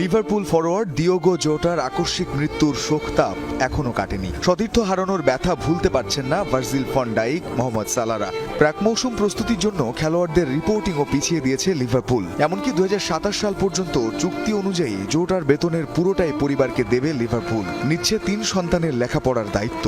Liverpool forward Diogo জোটার আকস্মিক মৃত্যুর শোকতাপ এখনও কাটেনি। সতীর্থ হারানোর ব্যথা ভুলতে পারছেন না ভার্জিল ফন্ডাইক মোহাম্মদ সালারা। প্রাক মৌসুম প্রস্তুতির জন্য খেলোয়াড়দের রিপোর্টিংও পিছিয়ে দিয়েছে লিভারপুল। এমনকি দু হাজার সাতাশ সাল পর্যন্ত চুক্তি অনুযায়ী জোটার বেতনের পুরোটাই পরিবারকে দেবে লিভারপুল। নিচ্ছে তিন সন্তানের লেখাপড়ার দায়িত্ব।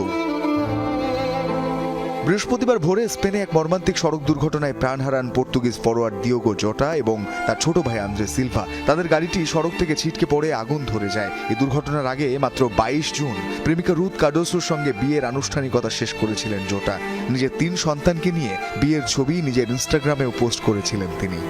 বৃহস্পতিবার ভোরে স্পেনে এক মর্মান্তিক সড়ক দুর্ঘটনায় প্রাণ হারান পর্তুগিজ ফরোয়ার্ড দিওগো জোটা এবং তার ছোট ভাই আন্দ্রে সিলভা। তাদের গাড়িটি সড়ক থেকে ছিটকে পড়ে আগুন ধরে যায়। এই দুর্ঘটনার আগে মাত্র বাইশ জুন প্রেমিকা রুথ কাডোসোর সঙ্গে বিয়ের আনুষ্ঠানিকতা শেষ করেছিলেন জোটা। নিজের তিন সন্তানকে নিয়ে বিয়ের ছবি নিজের ইনস্টাগ্রামেও পোস্ট করেছিলেন তিনি।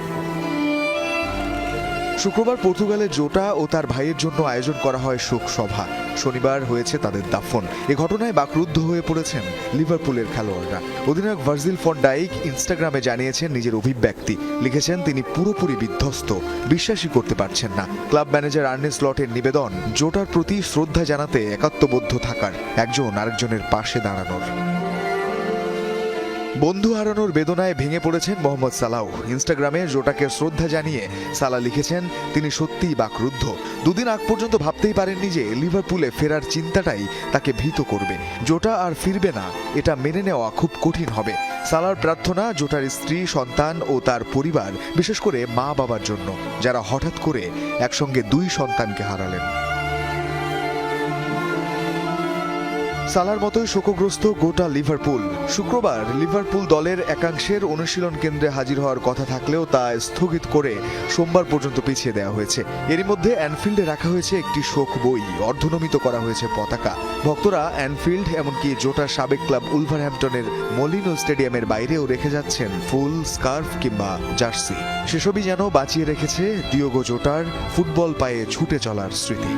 শুক্রবার পর্তুগালে জোটা ও তার ভাইয়ের জন্য আয়োজন করা হয় শোক সভা। শনিবার হয়েছে তাদের দাফন। এ ঘটনায় বাকরুদ্ধ হয়ে পড়েছেন লিভারপুলের খেলোয়াড়রা। অধিনায়ক ভার্জিল ফন ডাইক ইনস্টাগ্রামে জানিয়েছেন নিজের অভিব্যক্তি। লিখেছেন, তিনি পুরোপুরি বিধ্বস্ত। বিশ্বাসই করতে পারছেন না। ক্লাব ম্যানেজার আর্নেস লটের নিবেদন, জোটার প্রতি শ্রদ্ধা জানাতে একাত্মবদ্ধ থাকার, একজন আরেকজনের পাশে দাঁড়ানোর। বন্ধু হারানোর বেদনায় ভেঙে পড়েছেন মোহাম্মদ সালাহ। ইনস্টাগ্রামে জোটাকে শ্রদ্ধা জানিয়ে সালা লিখেছেন, তিনি সত্যিই বাকরুদ্ধ। দুদিন আগ পর্যন্ত ভাবতেই পারেননি যে লিভারপুলে ফেরার চিন্তাটাই তাকে ভীত করবে। জোটা আর ফিরবে না, এটা মেনে নেওয়া খুব কঠিন হবে। সালার প্রার্থনা জোটার স্ত্রী, সন্তান ও তার পরিবার, বিশেষ করে মা বাবার জন্য, যারা হঠাৎ করে একসঙ্গে দুই সন্তানকে হারালেন। সালার মতোই শোকগ্রস্ত গোটা লিভারপুল। শুক্রবার লিভারপুল দলের একাংশের অনুশীলন কেন্দ্রে হাজির হওয়ার কথা থাকলেও তা স্থগিত করে সোমবার পর্যন্ত পিছিয়ে দেওয়া হয়েছে। এরই মধ্যে অ্যানফিল্ডে রাখা হয়েছে একটি শোক বই, অর্ধনমিত করা হয়েছে পতাকা। ভক্তরা অ্যানফিল্ড, এমনকি জোটার সাবেক ক্লাব উলভারহ্যাম্পটনের মলিনো স্টেডিয়ামের বাইরেও রেখে যাচ্ছেন ফুল স্কার্ফ কিংবা জার্সি। সেসবই যেন বাঁচিয়ে রেখেছে দিওগো জোটার ফুটবল পায়ে ছুটে চলার স্মৃতি।